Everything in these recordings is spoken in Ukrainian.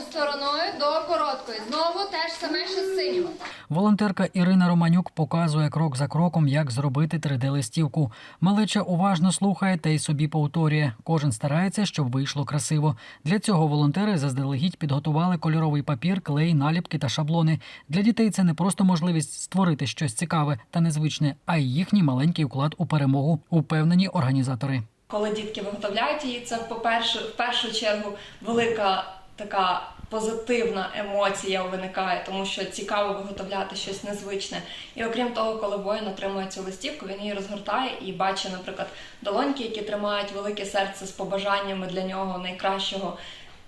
стороною до короткої. Знову те ж саме, що з синього. Волонтерка Ірина Романюк показує крок за кроком, як зробити 3D-листівку. Малеча уважно слухає та й собі повторює. Кожен старається, щоб вийшло красиво. Для цього волонтери заздалегідь підготували кольоровий папір, клей, наліпки та шаблони. Для дітей це не просто можливість створити щось цікаве та незвичне, а й їхній маленький вклад у перемогу, упевнені організатори. Коли дітки виготовляють її, це по-перше, в першу чергу велика така позитивна емоція виникає, тому що цікаво виготовляти щось незвичне. І окрім того, коли воїн отримує цю листівку, він її розгортає і бачить, наприклад, долоньки, які тримають велике серце з побажаннями для нього найкращого.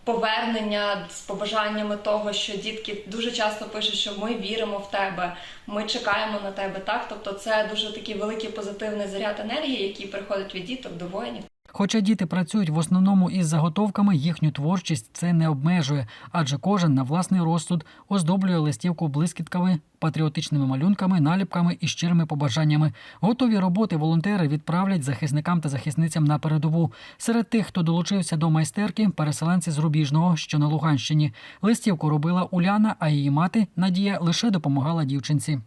Повернення з побажаннями того, що дітки дуже часто пишуть, що ми віримо в тебе, ми чекаємо на тебе. Так, тобто це дуже такий великий позитивний заряд енергії, який приходить від діток до воїнів. Хоча діти працюють в основному із заготовками, їхню творчість це не обмежує, адже кожен на власний розсуд оздоблює листівку блискітками, патріотичними малюнками, наліпками і щирими побажаннями. Готові роботи волонтери відправлять захисникам та захисницям на передову. Серед тих, хто долучився до майстерки, переселенці з Рубіжного, що на Луганщині. Листівку робила Уляна, а її мати Надія лише допомагала дівчинці.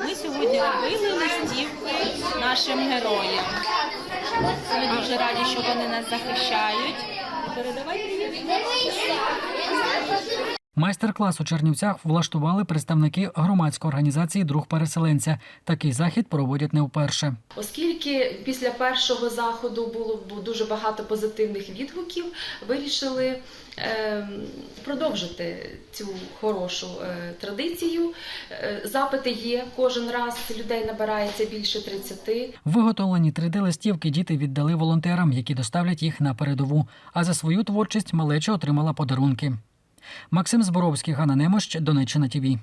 Ми сьогодні робили листівки нашим героям. Ми дуже раді, що вони нас захищають. Передавай привіт. Майстер-клас у Чернівцях влаштували представники громадської організації Друг переселенця. Такий захід проводять не вперше. Оскільки після першого заходу було дуже багато позитивних відгуків, вирішили е, продовжити цю хорошу е, традицію. Е, запити є кожен раз. Людей набирається більше 30. Виготовлені 3D-листівки діти віддали волонтерам, які доставлять їх на передову. А за свою творчість малеча отримала подарунки. Максим Зборовський, Ганна Немощ, Донеччина ТІВІ.